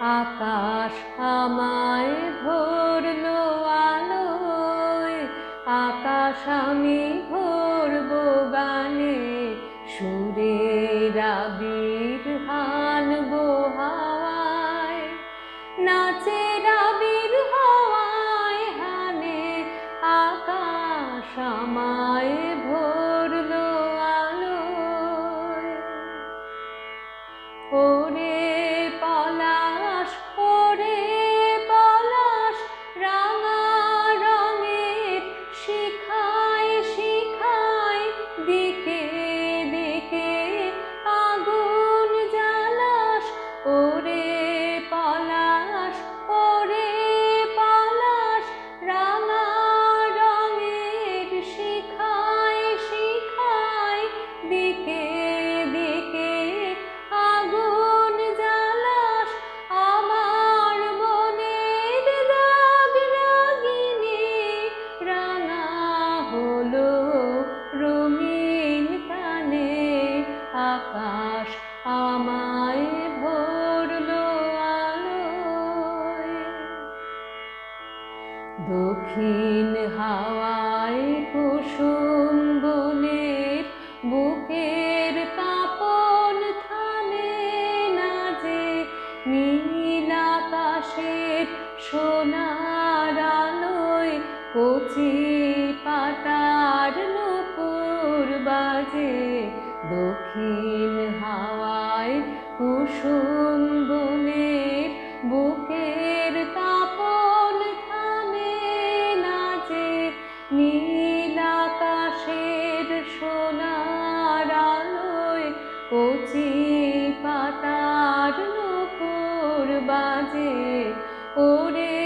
আকাশ আমায় ভরলো আলোয়, আকাশ আমি ভরবো গানে, সুরের আবির হানবো হাওয়ায়। নাচের আবির হাওয়ায় হানে, আকাশ আমায় ভরলো আলোয়। ওরে দক্ষিণ হাওয়ায় কুসুম বনের বুকের কাপন থামে না যে, নীল আকাশের সোনার আলোয় কচি পাতার নুপুর বাজে। দক্ষিণ হাওয়ায় কুসুম কচি পাতার নুপুর বাজে ওরে